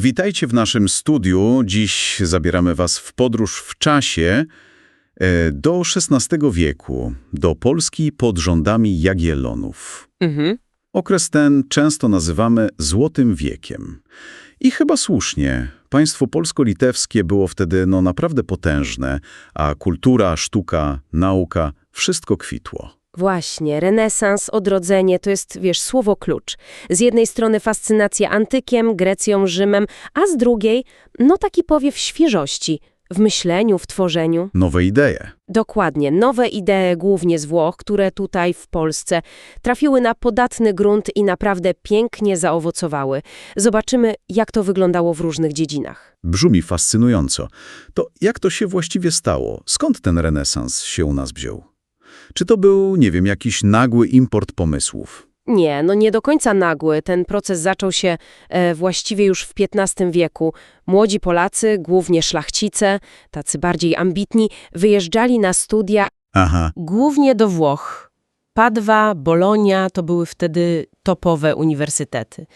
Witajcie w naszym studiu. Dziś zabieramy Was w podróż w czasie e, do XVI wieku, do Polski pod rządami Jagiellonów. Mhm. Okres ten często nazywamy Złotym Wiekiem. I chyba słusznie. Państwo polsko-litewskie było wtedy no naprawdę potężne, a kultura, sztuka, nauka, wszystko kwitło. Właśnie, renesans, odrodzenie to jest, wiesz, słowo klucz. Z jednej strony fascynacja antykiem, Grecją, Rzymem, a z drugiej, no taki powiew świeżości w myśleniu, w tworzeniu. Nowe idee. Dokładnie, nowe idee głównie z Włoch, które tutaj w Polsce trafiły na podatny grunt i naprawdę pięknie zaowocowały. Zobaczymy, jak to wyglądało w różnych dziedzinach. Brzmi fascynująco. To jak to się właściwie stało? Skąd ten renesans się u nas wziął? Czy to był, nie wiem, jakiś nagły import pomysłów? Nie, no nie do końca nagły. Ten proces zaczął się e, właściwie już w XV wieku. Młodzi Polacy, głównie szlachcice, tacy bardziej ambitni, wyjeżdżali na studia Aha, głównie do Włoch. Padwa, Bolonia to były wtedy topowe uniwersytety.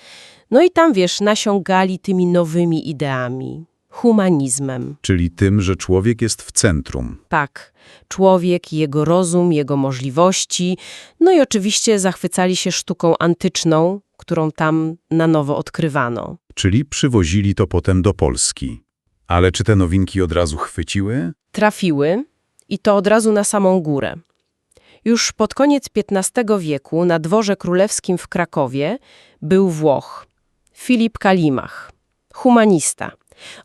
No i tam, wiesz, nasiągali tymi nowymi ideami, humanizmem. czyli tym, że człowiek jest w centrum. Tak, człowiek, jego rozum, jego możliwości. No i oczywiście zachwycali się sztuką antyczną, którą tam na nowo odkrywano. Czyli przywozili to potem do Polski. Ale czy te nowinki od razu chwyciły? Trafiły i to od razu na samą górę. Już pod koniec XV wieku na dworze królewskim w Krakowie był Włoch, Filip Kalimach, humanista.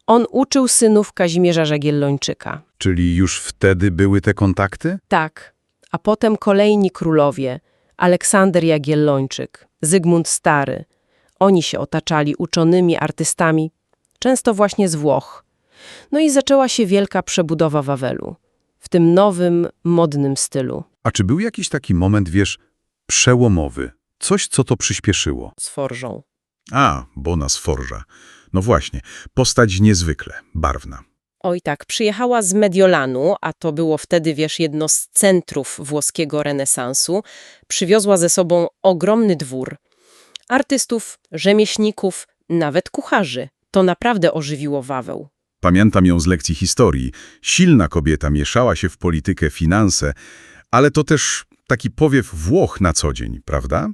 On uczył synów Kazimierza Żagiellończyka. Czyli już wtedy były te kontakty? Tak, a potem kolejni królowie, Aleksander Jagiellończyk, Zygmunt Stary. Oni się otaczali uczonymi artystami, często właśnie z Włoch. No i zaczęła się wielka przebudowa Wawelu, w tym nowym, modnym stylu. A czy był jakiś taki moment, wiesz, przełomowy? Coś, co to przyspieszyło? Z forżą. A, Bona Sforża. No właśnie, postać niezwykle barwna. Oj tak, przyjechała z Mediolanu, a to było wtedy, wiesz, jedno z centrów włoskiego renesansu. Przywiozła ze sobą ogromny dwór. Artystów, rzemieślników, nawet kucharzy. To naprawdę ożywiło Waweł. Pamiętam ją z lekcji historii. Silna kobieta mieszała się w politykę, finanse, ale to też taki powiew Włoch na co dzień, prawda?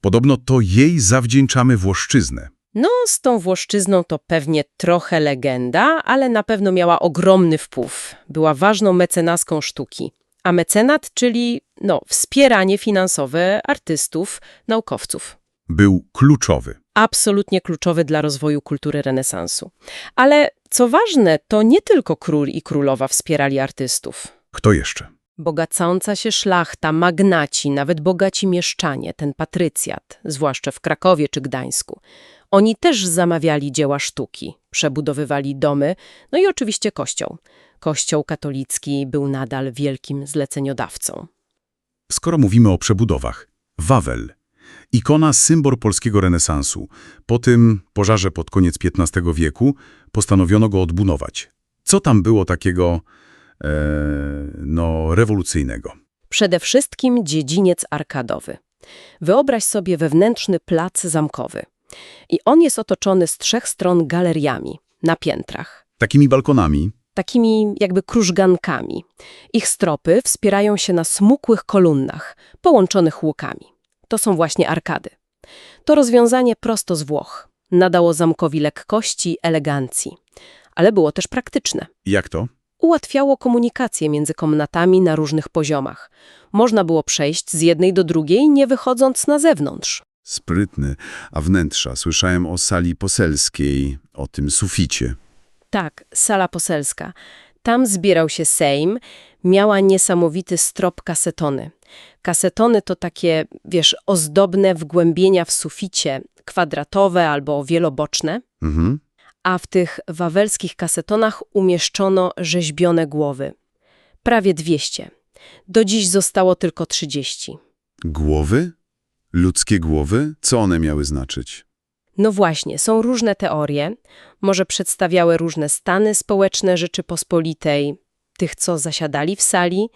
Podobno to jej zawdzięczamy Włoszczyznę. No, z tą Włoszczyzną to pewnie trochę legenda, ale na pewno miała ogromny wpływ. Była ważną mecenaską sztuki. A mecenat, czyli no, wspieranie finansowe artystów, naukowców. Był kluczowy. absolutnie kluczowy dla rozwoju kultury renesansu. Ale co ważne, to nie tylko król i królowa wspierali artystów. Kto jeszcze? Bogacąca się szlachta, magnaci, nawet bogaci mieszczanie, ten patrycjat, zwłaszcza w Krakowie czy Gdańsku. Oni też zamawiali dzieła sztuki, przebudowywali domy, no i oczywiście kościół. Kościół katolicki był nadal wielkim zleceniodawcą. Skoro mówimy o przebudowach, Wawel. Ikona, symbol polskiego renesansu. Po tym pożarze pod koniec XV wieku postanowiono go odbudować. Co tam było takiego, e, no, rewolucyjnego? Przede wszystkim dziedziniec arkadowy. Wyobraź sobie wewnętrzny plac zamkowy. I on jest otoczony z trzech stron galeriami, na piętrach. Takimi balkonami, Takimi jakby krużgankami. Ich stropy wspierają się na smukłych kolumnach, połączonych łukami. To są właśnie arkady. To rozwiązanie prosto z Włoch. Nadało zamkowi lekkości, elegancji. Ale było też praktyczne. jak to? Ułatwiało komunikację między komnatami na różnych poziomach. Można było przejść z jednej do drugiej, nie wychodząc na zewnątrz. Sprytny. A wnętrza? Słyszałem o sali poselskiej, o tym suficie. Tak, sala poselska. Tam zbierał się Sejm, miała niesamowity strop kasetony. Kasetony to takie, wiesz, ozdobne wgłębienia w suficie, kwadratowe albo wieloboczne, Mhm. a w tych wawelskich kasetonach umieszczono rzeźbione głowy. Prawie 200. Do dziś zostało tylko 30. Głowy? Ludzkie głowy? Co one miały znaczyć? No właśnie, są różne teorie. Może przedstawiały różne stany społeczne Rzeczypospolitej, tych, co zasiadali w sali,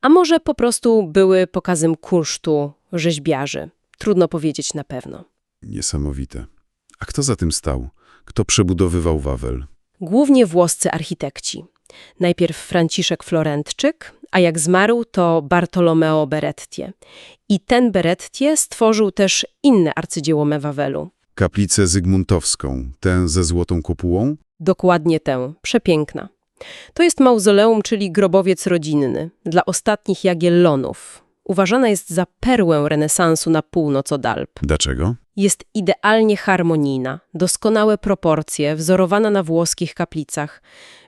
a może po prostu były pokazem kunsztu rzeźbiarzy. Trudno powiedzieć na pewno. Niesamowite. A kto za tym stał? Kto przebudowywał Wawel? Głównie włoscy architekci. Najpierw Franciszek Florentczyk, a jak zmarł to Bartolomeo Berettie. I ten Berettie stworzył też inne arcydzieło Wawelu. Kaplicę Zygmuntowską, tę ze złotą kopułą? Dokładnie tę, przepiękna. To jest mauzoleum, czyli grobowiec rodzinny, dla ostatnich Jagiellonów. Uważana jest za perłę renesansu na północ od Alp. Dlaczego? Jest idealnie harmonijna, doskonałe proporcje, wzorowana na włoskich kaplicach.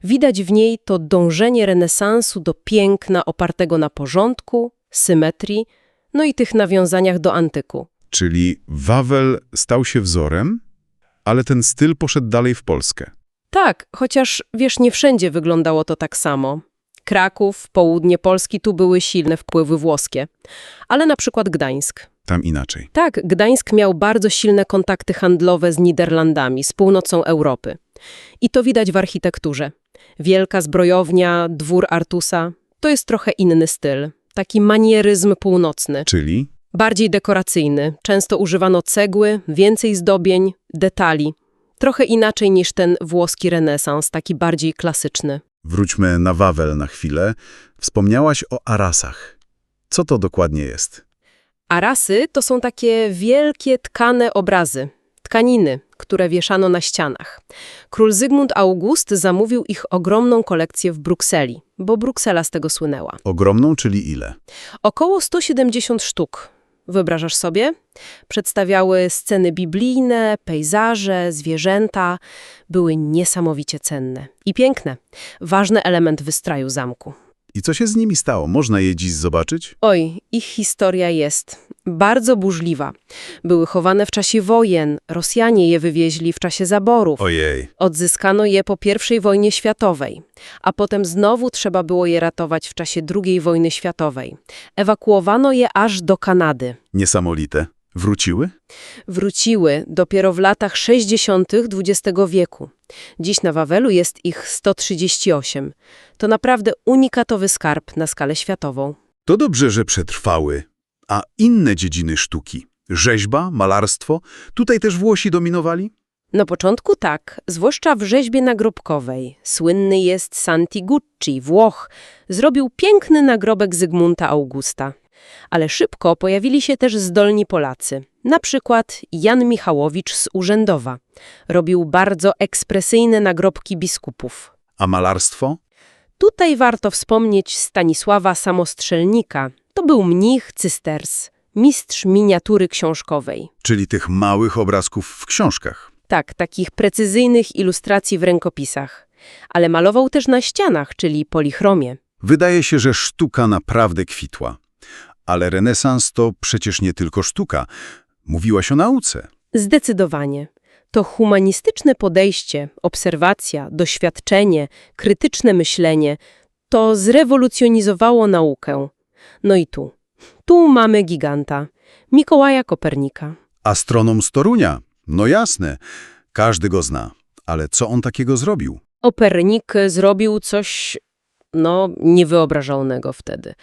Widać w niej to dążenie renesansu do piękna opartego na porządku, symetrii, no i tych nawiązaniach do antyku. Czyli Wawel stał się wzorem, ale ten styl poszedł dalej w Polskę. Tak, chociaż wiesz, nie wszędzie wyglądało to tak samo. Kraków, południe Polski, tu były silne wpływy włoskie. Ale na przykład Gdańsk. Tam inaczej. Tak, Gdańsk miał bardzo silne kontakty handlowe z Niderlandami, z północą Europy. I to widać w architekturze. Wielka zbrojownia, dwór Artusa to jest trochę inny styl. Taki manieryzm północny, Czyli bardziej dekoracyjny. Często używano cegły, więcej zdobień, detali. Trochę inaczej niż ten włoski renesans, taki bardziej klasyczny. Wróćmy na Wawel na chwilę. Wspomniałaś o arasach. Co to dokładnie jest? Arasy to są takie wielkie tkane obrazy, tkaniny, które wieszano na ścianach. Król Zygmunt August zamówił ich ogromną kolekcję w Brukseli, bo Bruksela z tego słynęła. Ogromną, czyli ile? Około 170 sztuk. Wyobrażasz sobie? Przedstawiały sceny biblijne, pejzaże, zwierzęta. Były niesamowicie cenne i piękne. Ważny element wystraju zamku. I co się z nimi stało? Można je dziś zobaczyć? Oj, ich historia jest bardzo burzliwa. Były chowane w czasie wojen, Rosjanie je wywieźli w czasie zaborów. Ojej. Odzyskano je po I wojnie światowej, a potem znowu trzeba było je ratować w czasie II wojny światowej. Ewakuowano je aż do Kanady. Niesamowite. Wróciły? Wróciły dopiero w latach 60. XX wieku. Dziś na Wawelu jest ich 138. To naprawdę unikatowy skarb na skalę światową. To dobrze, że przetrwały. A inne dziedziny sztuki? Rzeźba, malarstwo? Tutaj też Włosi dominowali? Na początku tak, zwłaszcza w rzeźbie nagrobkowej. Słynny jest Santi Gucci, Włoch. Zrobił piękny nagrobek Zygmunta Augusta. Ale szybko pojawili się też zdolni Polacy. Na przykład Jan Michałowicz z Urzędowa. Robił bardzo ekspresyjne nagrobki biskupów. A malarstwo? Tutaj warto wspomnieć Stanisława Samostrzelnika. To był mnich cysters, mistrz miniatury książkowej. Czyli tych małych obrazków w książkach. Tak, takich precyzyjnych ilustracji w rękopisach. Ale malował też na ścianach, czyli polichromie. Wydaje się, że sztuka naprawdę kwitła. Ale renesans to przecież nie tylko sztuka. Mówiłaś o nauce. Zdecydowanie. To humanistyczne podejście, obserwacja, doświadczenie, krytyczne myślenie to zrewolucjonizowało naukę. No i tu. Tu mamy giganta. Mikołaja Kopernika. Astronom z Torunia. No jasne. Każdy go zna. Ale co on takiego zrobił? Kopernik zrobił coś, no, niewyobrażalnego wtedy.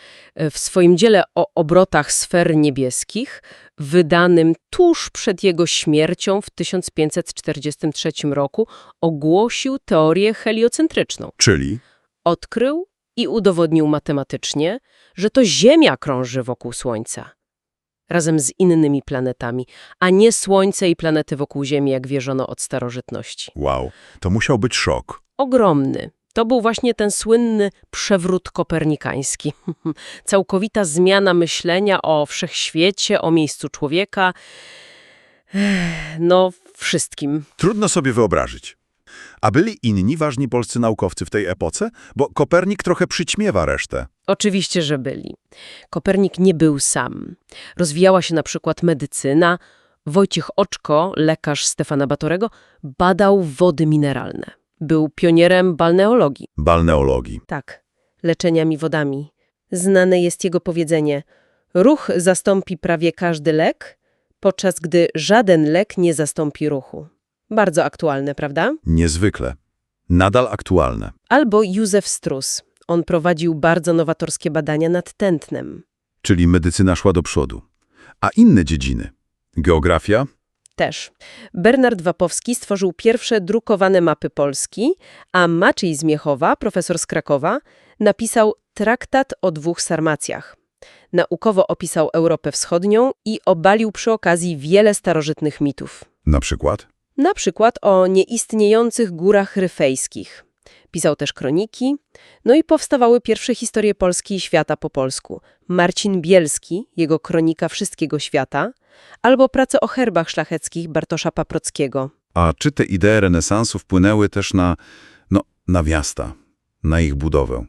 W swoim dziele o obrotach sfer niebieskich, wydanym tuż przed jego śmiercią w 1543 roku, ogłosił teorię heliocentryczną. Czyli? Odkrył i udowodnił matematycznie, że to Ziemia krąży wokół Słońca. Razem z innymi planetami, a nie Słońce i planety wokół Ziemi, jak wierzono od starożytności Wow, to musiał być szok. ogromny. To był właśnie ten słynny przewrót kopernikański. Całkowita zmiana myślenia o wszechświecie, o miejscu człowieka. No, wszystkim. Trudno sobie wyobrazić. A byli inni ważni polscy naukowcy w tej epoce? Bo Kopernik trochę przyćmiewa resztę. Oczywiście, że byli. Kopernik nie był sam. Rozwijała się na przykład medycyna. Wojciech Oczko, lekarz Stefana Batorego, badał wody mineralne. Był pionierem balneologii. Balneologii. Tak, leczeniami wodami. Znane jest jego powiedzenie: ruch zastąpi prawie każdy lek, podczas gdy żaden lek nie zastąpi ruchu. Bardzo aktualne, prawda? Niezwykle. Nadal aktualne. Albo Józef Strus. On prowadził bardzo nowatorskie badania nad tętnem. Czyli medycyna szła do przodu. A inne dziedziny? Geografia? Też. Bernard Wapowski stworzył pierwsze drukowane mapy Polski, a Maciej z Miechowa, profesor z Krakowa, napisał Traktat o dwóch Sarmacjach. Naukowo opisał Europę Wschodnią i obalił przy okazji wiele starożytnych mitów. Na przykład? Na przykład o nieistniejących górach ryfejskich. Pisał też kroniki, no i powstawały pierwsze historie Polski i świata po polsku. Marcin Bielski, jego kronika Wszystkiego Świata, albo prace o herbach szlacheckich Bartosza Paprockiego. A czy te idee renesansu wpłynęły też na, no, na miasta, na ich budowę?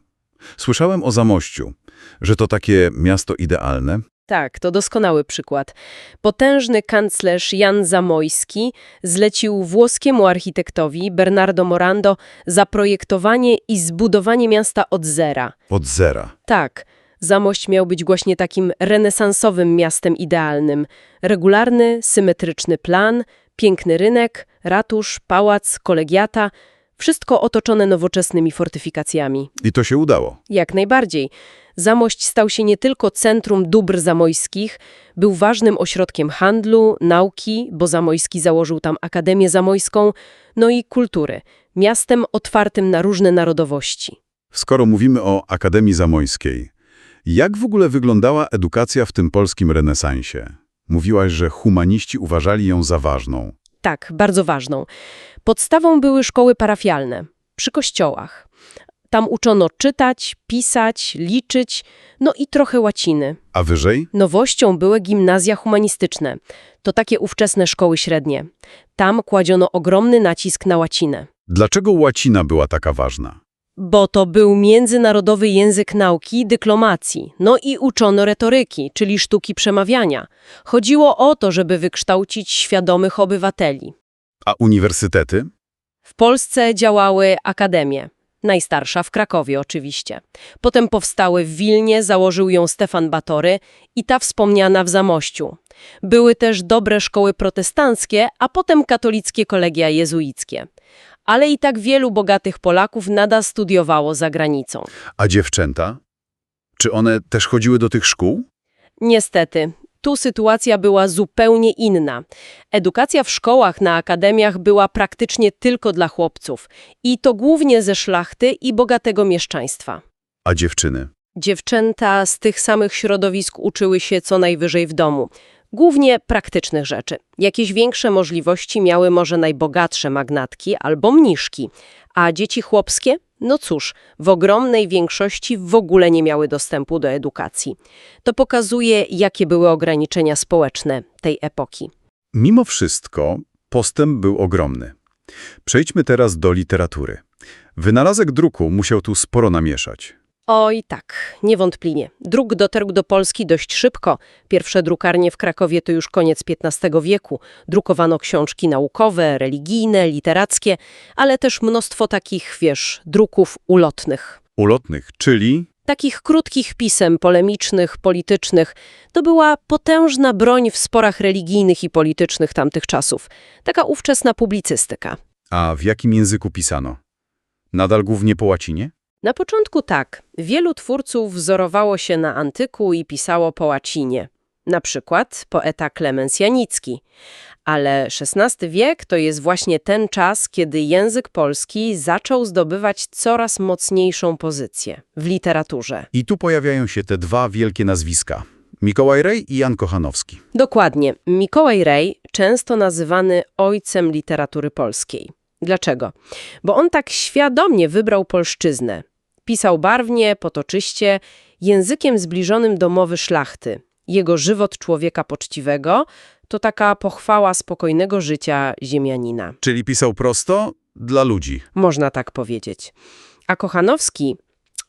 Słyszałem o Zamościu, że to takie miasto idealne. Tak, to doskonały przykład. Potężny kanclerz Jan Zamojski zlecił włoskiemu architektowi Bernardo Morando zaprojektowanie i zbudowanie miasta od zera. Od zera. Tak, Zamość miał być właśnie takim renesansowym miastem idealnym. Regularny, symetryczny plan, piękny rynek, ratusz, pałac, kolegiata, wszystko otoczone nowoczesnymi fortyfikacjami. I to się udało. Jak najbardziej. Zamość stał się nie tylko centrum dóbr zamojskich, był ważnym ośrodkiem handlu, nauki, bo Zamojski założył tam Akademię Zamojską, no i kultury. Miastem otwartym na różne narodowości. Skoro mówimy o Akademii Zamojskiej, jak w ogóle wyglądała edukacja w tym polskim renesansie? Mówiłaś, że humaniści uważali ją za ważną. Tak, bardzo ważną. Podstawą były szkoły parafialne, przy kościołach. Tam uczono czytać, pisać, liczyć, no i trochę łaciny. A wyżej? Nowością były gimnazja humanistyczne. To takie ówczesne szkoły średnie. Tam kładziono ogromny nacisk na łacinę. Dlaczego łacina była taka ważna? Bo to był międzynarodowy język nauki i dyplomacji. No i uczono retoryki, czyli sztuki przemawiania. Chodziło o to, żeby wykształcić świadomych obywateli. A uniwersytety? W Polsce działały akademie. Najstarsza w Krakowie oczywiście. Potem powstały w Wilnie, założył ją Stefan Batory i ta wspomniana w Zamościu. Były też dobre szkoły protestanckie, a potem katolickie kolegia jezuickie. Ale i tak wielu bogatych Polaków nadal studiowało za granicą. A dziewczęta? Czy one też chodziły do tych szkół? Niestety, tu sytuacja była zupełnie inna. Edukacja w szkołach, na akademiach była praktycznie tylko dla chłopców. I to głównie ze szlachty i bogatego mieszczaństwa. A dziewczyny? Dziewczęta z tych samych środowisk uczyły się co najwyżej w domu. Głównie praktycznych rzeczy. Jakieś większe możliwości miały może najbogatsze magnatki albo mniszki, a dzieci chłopskie? No cóż, w ogromnej większości w ogóle nie miały dostępu do edukacji. To pokazuje, jakie były ograniczenia społeczne tej epoki. Mimo wszystko postęp był ogromny. Przejdźmy teraz do literatury. Wynalazek druku musiał tu sporo namieszać. Oj tak, niewątpliwie. Druk dotarł do Polski dość szybko. Pierwsze drukarnie w Krakowie to już koniec XV wieku. Drukowano książki naukowe, religijne, literackie, ale też mnóstwo takich, wiesz, druków ulotnych. Ulotnych, czyli Takich krótkich pisem polemicznych, politycznych. To była potężna broń w sporach religijnych i politycznych tamtych czasów. Taka ówczesna publicystyka. A w jakim języku pisano? Nadal głównie po łacinie? Na początku tak. Wielu twórców wzorowało się na antyku i pisało po łacinie. Na przykład poeta Klemens Janicki. Ale XVI wiek to jest właśnie ten czas, kiedy język polski zaczął zdobywać coraz mocniejszą pozycję w literaturze. I tu pojawiają się te dwa wielkie nazwiska. Mikołaj Rej i Jan Kochanowski. Dokładnie. Mikołaj Rej, często nazywany ojcem literatury polskiej. Dlaczego? Bo on tak świadomie wybrał polszczyznę. Pisał barwnie, potoczyście, językiem zbliżonym do mowy szlachty. Jego żywot człowieka poczciwego to taka pochwała spokojnego życia ziemianina. Czyli pisał prosto dla ludzi. Można tak powiedzieć. A Kochanowski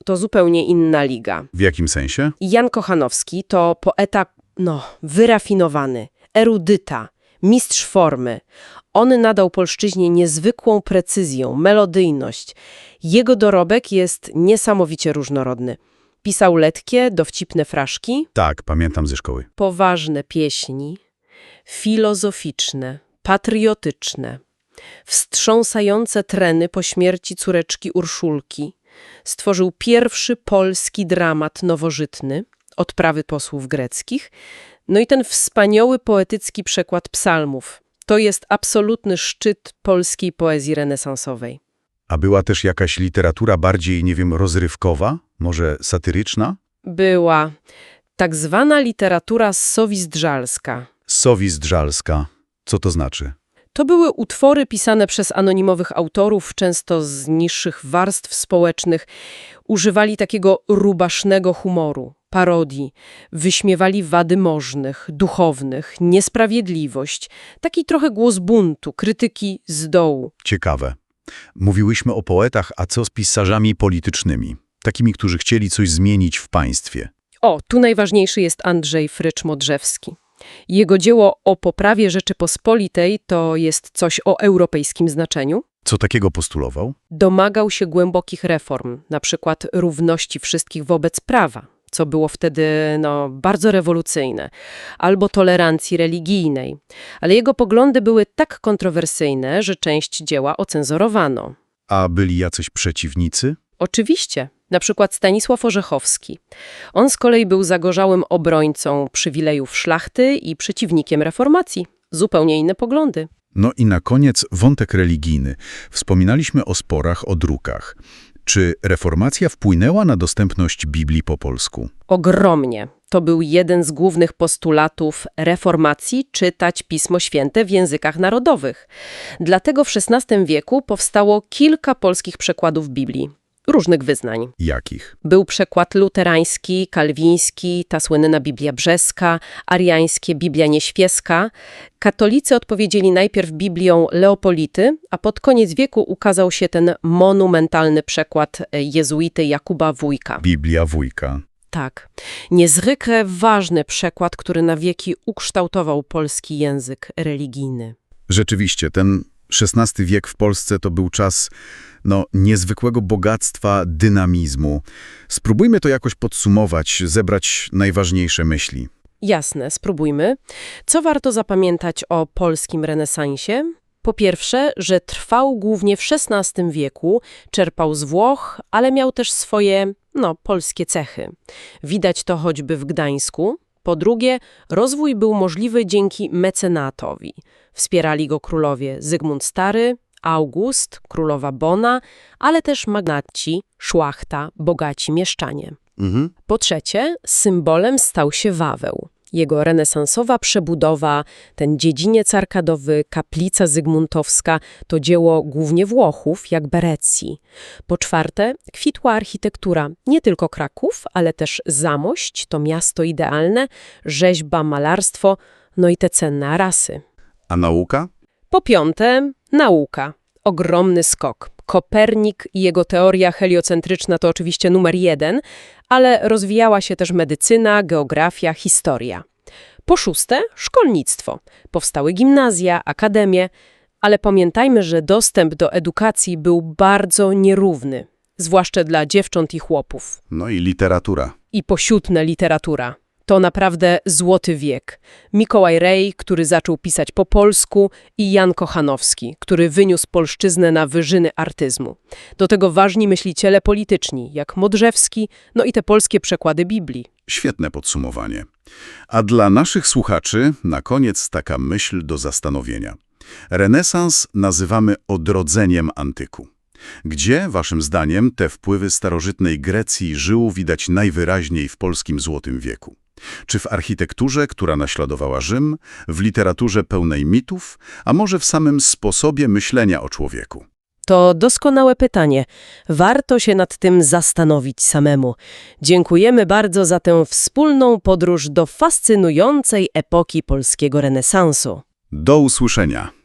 to zupełnie inna liga. W jakim sensie? Jan Kochanowski to poeta, no, wyrafinowany, erudyta, mistrz formy. On nadał polszczyźnie niezwykłą precyzję, melodyjność. Jego dorobek jest niesamowicie różnorodny. Pisał letkie, dowcipne fraszki, Tak, pamiętam ze szkoły. poważne pieśni, filozoficzne, patriotyczne, wstrząsające treny po śmierci córeczki Urszulki. Stworzył pierwszy polski dramat nowożytny, Odprawy posłów greckich, no i ten wspaniały poetycki przekład psalmów. To jest absolutny szczyt polskiej poezji renesansowej. A była też jakaś literatura bardziej, nie wiem, rozrywkowa? Może satyryczna? Była tak zwana literatura sowizdżalska. Sowizdżalska. Co to znaczy? To były utwory pisane przez anonimowych autorów, często z niższych warstw społecznych. Używali takiego rubasznego humoru, parodii, wyśmiewali wady możnych, duchownych, niesprawiedliwość, taki trochę głos buntu, krytyki z dołu. Ciekawe. Mówiłyśmy o poetach, a co z pisarzami politycznymi? Takimi, którzy chcieli coś zmienić w państwie. O, tu najważniejszy jest Andrzej Frycz-Modrzewski. Jego dzieło o poprawie Rzeczypospolitej to jest coś o europejskim znaczeniu. Co takiego postulował? Domagał się głębokich reform, na przykład równości wszystkich wobec prawa, co było wtedy no, bardzo rewolucyjne, albo tolerancji religijnej. Ale jego poglądy były tak kontrowersyjne, że część dzieła ocenzorowano. A byli jacyś przeciwnicy? Oczywiście, na przykład Stanisław Orzechowski. On z kolei był zagorzałym obrońcą przywilejów szlachty i przeciwnikiem reformacji. Zupełnie inne poglądy. No i na koniec wątek religijny. Wspominaliśmy o sporach o drukach. Czy reformacja wpłynęła na dostępność Biblii po polsku? Ogromnie. To był jeden z głównych postulatów reformacji czytać Pismo Święte w językach narodowych. Dlatego w XVI wieku powstało kilka polskich przekładów Biblii, różnych wyznań. Jakich? Był przekład luterański, kalwiński, ta słynna Biblia Brzeska, ariańskie Biblia Nieświeska. Katolicy odpowiedzieli najpierw Biblią Leopolity, a pod koniec wieku ukazał się ten monumentalny przekład jezuity Jakuba Wójka. Biblia wujka. Tak. Niezwykle ważny przekład, który na wieki ukształtował polski język religijny. Rzeczywiście, ten XVI wiek w Polsce to był czas no, niezwykłego bogactwa, dynamizmu. Spróbujmy to jakoś podsumować, zebrać najważniejsze myśli. Jasne, spróbujmy. Co warto zapamiętać o polskim renesansie? Po pierwsze, że trwał głównie w XVI wieku, czerpał z Włoch, ale miał też swoje, no, polskie cechy. Widać to choćby w Gdańsku. Po drugie, rozwój był możliwy dzięki mecenatowi. Wspierali go królowie Zygmunt Stary, August, królowa Bona, ale też magnaci, szłachta, bogaci mieszczanie. Mhm. Po trzecie, symbolem stał się Waweł. Jego renesansowa przebudowa, ten dziedziniec arkadowy, kaplica zygmuntowska to dzieło głównie Włochów, jak Berecji. Po czwarte, kwitła architektura nie tylko Kraków, ale też Zamość, to miasto idealne, rzeźba, malarstwo, no i te cenne arasy. A nauka? Po piąte, nauka. Ogromny skok. Kopernik i jego teoria heliocentryczna to oczywiście numer jeden, ale rozwijała się też medycyna, geografia, historia. Po szóste, szkolnictwo. Powstały gimnazja, akademie, ale pamiętajmy, że dostęp do edukacji był bardzo nierówny, zwłaszcza dla dziewcząt i chłopów. No i literatura. I posiutna literatura. To naprawdę złoty wiek. Mikołaj Rej, który zaczął pisać po polsku i Jan Kochanowski, który wyniósł polszczyznę na wyżyny artyzmu. Do tego ważni myśliciele polityczni, jak Modrzewski, no i te polskie przekłady Biblii. Świetne podsumowanie. A dla naszych słuchaczy na koniec taka myśl do zastanowienia. Renesans nazywamy odrodzeniem antyku. Gdzie, waszym zdaniem, te wpływy starożytnej Grecji żył widać najwyraźniej w polskim Złotym Wieku? Czy w architekturze, która naśladowała Rzym, w literaturze pełnej mitów, a może w samym sposobie myślenia o człowieku? To doskonałe pytanie. Warto się nad tym zastanowić samemu. Dziękujemy bardzo za tę wspólną podróż do fascynującej epoki polskiego renesansu. Do usłyszenia!